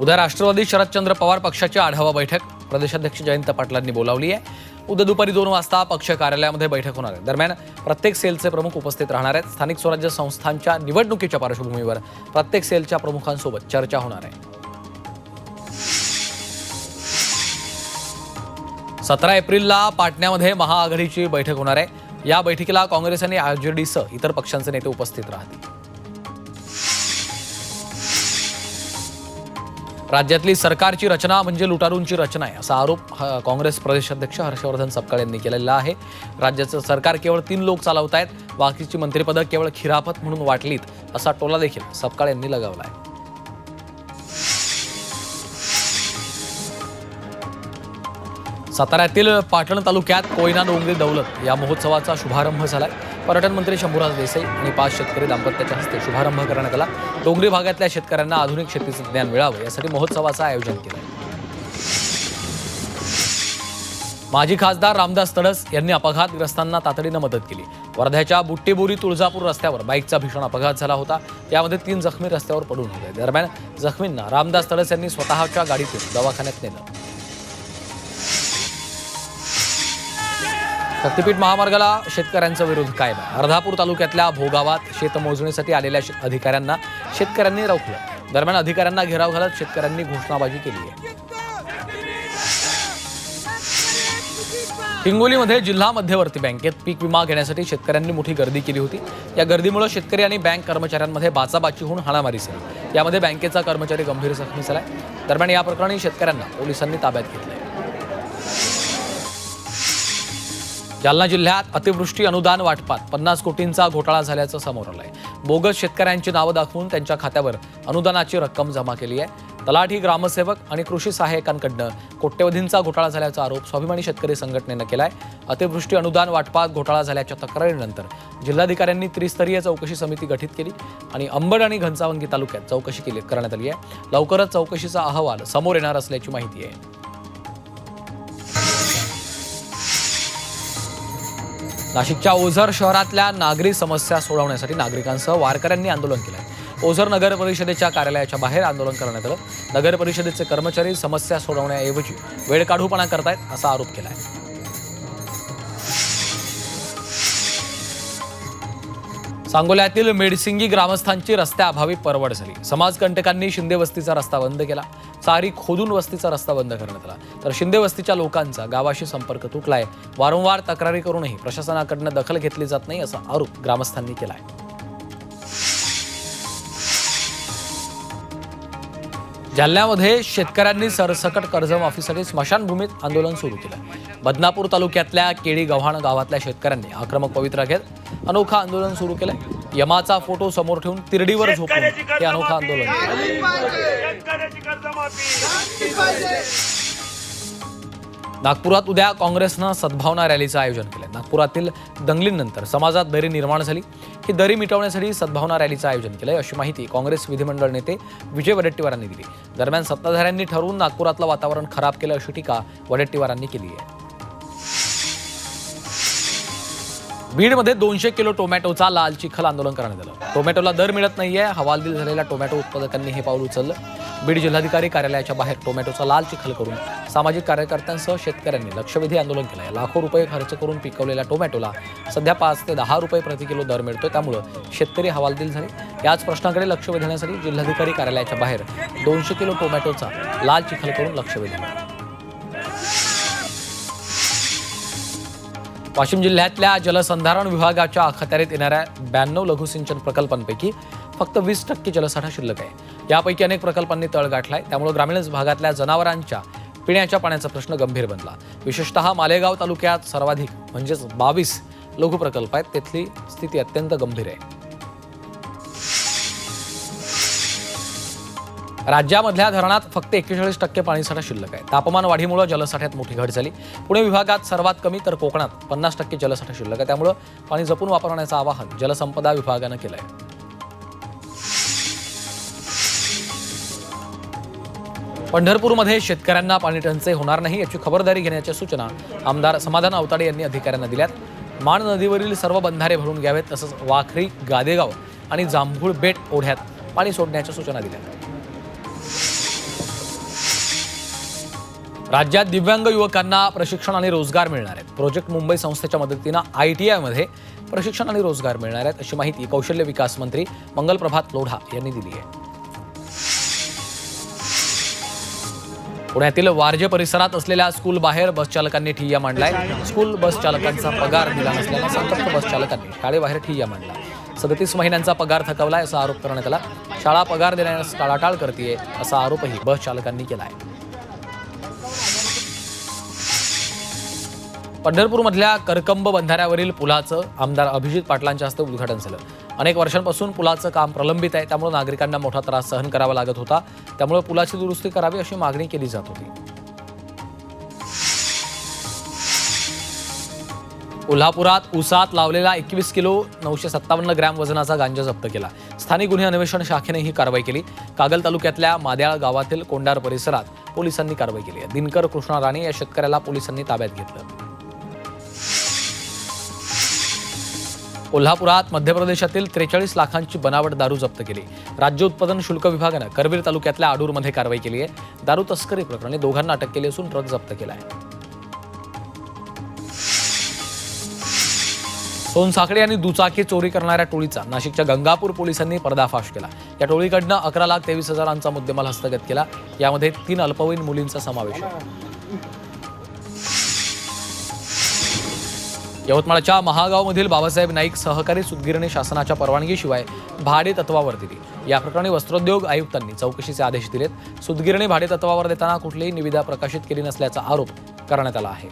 उद्या राष्ट्रवादी शरदचंद्र पवार पक्षाची आढावा बैठक. प्रदेशाध्यक्ष जयंत पाटलांनी बोलावली आहे. उद्या दुपारी दोन वाजता पक्ष कार्यालयामध्ये बैठक होणार आहे. दरम्यान प्रत्येक सेलचे प्रमुख उपस्थित राहणार आहेत. स्थानिक स्वराज्य संस्थांच्या निवडणुकीच्या पार्श्वभूमीवर प्रत्येक सेलच्या प्रमुखांसोबत चर्चा होणार आहे. सतरा एप्रिलला पाटण्यामध्ये महाआघाडीची बैठक होणार आहे. या बैठकीला काँग्रेस आणि आरजेडीसह इतर पक्षांचे नेते उपस्थित राहतील. राज्यातली सरकारची रचना म्हणजे लुटारूंची रचना आहे. असा आरोप काँग्रेस प्रदेशाध्यक्ष हर्षवर्धन सपकाळ यांनी केलेला आहे. राज्याचं सरकार केवळ तीन लोक चालवत आहेत बाकीची मंत्रिपदं केवळ खिरापत म्हणून वाटलीत असा टोला देखील सपकाळ यांनी लगावला आहे साताऱ्यातील पाटण तालुक्यात कोयना डोंगरी दौलत या महोत्सवाचा शुभारंभ झालाय. पर्यटन मंत्री शंभूराज देसाई आणि पाच शेतकरी दाम्पत्याच्या हस्ते शुभारंभ करण्यात आला. डोंगरी भागातल्या शेतकऱ्यांना आधुनिक शेतीचं ज्ञान मिळावं यासाठी महोत्सवाचं आयोजन केलं माजी खासदार रामदास तडस यांनी अपघातग्रस्तांना तातडीनं मदत केली. वर्ध्याच्या बुट्टीबोरी तुळजापूर रस्त्यावर बाईकचा भीषण अपघात झाला होता. यामध्ये तीन जखमी रस्त्यावर पडून होते दरम्यान जखमींना रामदास तडस यांनी स्वतःच्या गाडीतून दवाखान्यात नेलं. शक्तीपीठ महामार्गाला शेतकऱ्यांचा विरोध कायम. आहे अर्धापूर तालुक्यातल्या भोगावात शेतमोजणीसाठी आलेल्या शे- अधिकाऱ्यांना शेतकऱ्यांनी रोखलं. दरम्यान अधिकाऱ्यांना घेराव घालत शेतकऱ्यांनी घोषणाबाजी केली आहे. हिंगोलीमध्ये जिल्हा मध्यवर्ती बँकेत पीक विमा घेण्यासाठी शेतकऱ्यांनी मोठी गर्दी केली होती. या गर्दीमुळे शेतकरी आणि बँक कर्मचाऱ्यांमध्ये बाचाबाची होऊन हाणामारी झाली. यामध्ये बँकेचा कर्मचारी गंभीर जखमी झालाय. दरम्यान या प्रकरणी शेतकऱ्यांना पोलिसांनी ताब्यात घेतलंय. जालना जिल्ह्यात अतिवृष्टी अनुदान वाटपात पन्नास कोटींचा घोटाळा झाल्याचं समोर आलंय. बोगस शेतकऱ्यांची नावं दाखवून त्यांच्या खात्यावर अनुदानाची रक्कम जमा केली आहे. तलाठी ग्रामसेवक आणि कृषी सहाय्यकांकडनं कोट्यवधींचा घोटाळा झाल्याचा आरोप स्वाभिमानी शेतकरी संघटनेनं केलाय. अतिवृष्टी अनुदान वाटपात घोटाळा झाल्याच्या तक्रारीनंतर जिल्हाधिकाऱ्यांनी त्रिस्तरीय चौकशी समिती गठीत केली आणि अंबड आणि घनसावंगी तालुक्यात चौकशी केली करण्यात आली आहे. लवकरच चौकशीचा अहवाल समोर येणार असल्याची माहिती आहे. नाशिकच्या ओझर शहरातल्या नागरी समस्या सोडवण्यासाठी नागरिकांसह वारकऱ्यांनी आंदोलन केलं ओझर नगर परिषदेच्या कार्यालयाच्या बाहेर आंदोलन करण्यात आलं. नगर परिषदेचे कर्मचारी समस्या सोडवण्याऐवजी वेळ काढूपणा करतायत असा आरोप केला आहे सांगोल्यातील मेडसिंगी ग्रामस्थांची रस्त्याअभावी परवड झाली. समाजकंटकांनी शिंदे वस्तीचा रस्ता बंद केला. चारी खोदून वस्तीचा रस्ता बंद करण्यात आला. तर शिंदे वस्तीच्या लोकांचा गावाशी संपर्क तुटलाय. वारंवार तक्रारी करूनही प्रशासनाकडनं दखल घेतली जात नाही असा आरोप ग्रामस्थांनी केला आहे जालन्यामध्ये शेतकऱ्यांनी सरसकट कर्जमाफीसाठी स्मशानभूमीत आंदोलन सुरू केलं. बदनापूर तालुक्यातल्या केळी गव्हाण गावातल्या शेतकऱ्यांनी आक्रमक पवित्रा घेत अनोखा आंदोलन सुरू केलंय यमाचा फोटो समोर ठेवून तिरडीवर झोपून हे अनोखा आंदोलन केलं. नागपुरात उद्या काँग्रेसनं सद्भावना रॅलीचं आयोजन केलं. नागपुरातील दंगलींनंतर समाजात दरी निर्माण झाली. ही दरी मिटवण्यासाठी सद्भावना रॅलीचं आयोजन केलंय अशी माहिती काँग्रेस विधिमंडळ नेते विजय वडेट्टीवारांनी दिली. दरम्यान सत्ताधाऱ्यांनी ठरवून नागपुरातलं वातावरण खराब केलं अशी टीका वडेट्टीवारांनी केली आहे. बीडमध्ये दोनशे किलो टोमॅटोचा लाल चिखल आंदोलन करण्यात आलं. टोमॅटोला दर मिळत नाहीये हवालदिल झालेल्या टोमॅटो उत्पादकांनी हे पाऊल उचललं. बीड जिल्हाधिकारी कार्यालयाच्या बाहेर टोमॅटोचा लाल चिखल करून सामाजिक कार्यकर्त्यांसह शेतकऱ्यांनी लक्षवेधी आंदोलन केलंय. लाखो रुपये खर्च करून पिकवलेल्या टोमॅटोला सध्या पाच ते दहा रुपये प्रति किलो दर मिळतोय. त्यामुळं शेतकरी हवालदिल झाले. याच प्रश्नाकडे लक्ष वेधण्यासाठी जिल्हाधिकारी कार्यालयाच्या बाहेर दोनशे किलो टोमॅटोचा लाल चिखल करून लक्ष वेधलं वाशिम जिल्ह्यातल्या जलसंधारण विभागाच्या अखत्यारीत येणाऱ्या ब्याण्णव लघुसिंचन प्रकल्पांपैकी फक्त वीस टक्के जलसाठा शिल्लक आहे. यापैकी अनेक प्रकल्पांनी तळ गाठलाय. त्यामुळे ग्रामीण भागातल्या जनावरांच्या पिण्याच्या पाण्याचा प्रश्न गंभीर बनला. विशेषतः मालेगाव तालुक्यात सर्वाधिक म्हणजेच बावीस लघु प्रकल्प आहेत. तिथली स्थिती अत्यंत गंभीर आहे. राज्यामधल्या धरणात फक्त एक्केचाळीस टक्के पाणीसाठा शिल्लक आहे. तापमान वाढीमुळे जलसाठ्यात मोठी घट झाली. पुणे विभागात सर्वात कमी तर कोकणात पन्नास टक्के जलसाठा शिल्लक आहे. त्यामुळं पाणी जपून वापरण्याचं आवाहन जलसंपदा विभागानं केलं आहे पंढरपूरमध्ये शेतकऱ्यांना पाणी टंचाई होणार नाही याची खबरदारी घेण्याच्या सूचना आमदार समाधान अवताडे यांनी अधिकाऱ्यांना दिल्यात. माण नदीवरील सर्व बंधारे भरून घ्यावेत तसंच वाखरी गादेगाव आणि जांभूळ बेट ओढ्यात पाणी सोडण्याच्या सूचना दिल्या राज्यात दिव्यांग युवकांना प्रशिक्षण आणि रोजगार मिळणार आहेत. प्रोजेक्ट मुंबई संस्थेच्या मदतीनं आय टी आयमध्ये प्रशिक्षण आणि रोजगार मिळणार आहेत अशी माहिती कौशल्य विकास मंत्री मंगलप्रभात लोढा यांनी दिली आहे. पुण्यातील वारजे परिसरात असलेल्या स्कूल बाहेर बसचालकांनी ठिय्या मांडलाय. स्कूल बसचालकांचा पगार दिला नसल्यानं संतप्त बसचालकांनी शाळेबाहेर ठिय्या मांडला. सदतीस महिन्यांचा पगार थकवलाय असा आरोप करण्यात आला. शाळा पगार देण्यास टाळाटाळ करते असा आरोपही बसचालकांनी केला आहे पंढरपूरमधल्या करकंब बंधाऱ्यावरील पुलाचं आमदार अभिजित पाटलांच्या हस्ते उद्घाटन झालं. अनेक वर्षांपासून पुलाचं काम प्रलंबित आहे. त्यामुळे नागरिकांना मोठा त्रास सहन करावा लागत होता. त्यामुळे पुलाची दुरुस्ती करावी अशी मागणी केली जात होती. कोल्हापुरात उसात लावलेला एकवीस किलो नऊशे सत्तावन्न ग्रॅम वजनाचा गांजा जप्त केला. स्थानिक गुन्हे अन्वेषण शाखेने ही कारवाई केली. कागल तालुक्यातल्या माद्याळ गावातील कोंडार परिसरात पोलिसांनी कारवाई केली. दिनकर कृष्णा राणे या शेतकऱ्याला पोलिसांनी ताब्यात घेतलं. कोल्हापुरात मध्य प्रदेशातील त्रेचाळीस लाखांची बनावट दारू जप्त केली. राज्य उत्पादन शुल्क विभागानं करवीर तालुक्यातल्या आडूरमध्ये कारवाई केली आहे. दारू तस्करी प्रकरणी दोघांना अटक केली असून ट्रक जप्त केला आहे सोनसाखळी आणि दुचाकी चोरी करणाऱ्या टोळीचा नाशिकच्या गंगापूर पोलिसांनी पर्दाफाश केला. या टोळीकडनं अकरा लाख तेवीस हजारांचा मुद्देमाल हस्तगत केला. यामध्ये तीन अल्पवयीन मुलींचा समावेश आहे. यवतमाळच्या महागावमधील बाबासाहेब नाईक सहकारी सुतगिरणी शासनाच्या परवानगीशिवाय भाडे तत्वावर दिली. या प्रकरणी वस्त्रोद्योग आयुक्तांनी चौकशीचे आदेश दिलेत. सुतगिरणी भाडे तत्वावर देताना कुठलीही निविदा प्रकाशित केली नसल्याचा आरोप करण्यात आला आहे.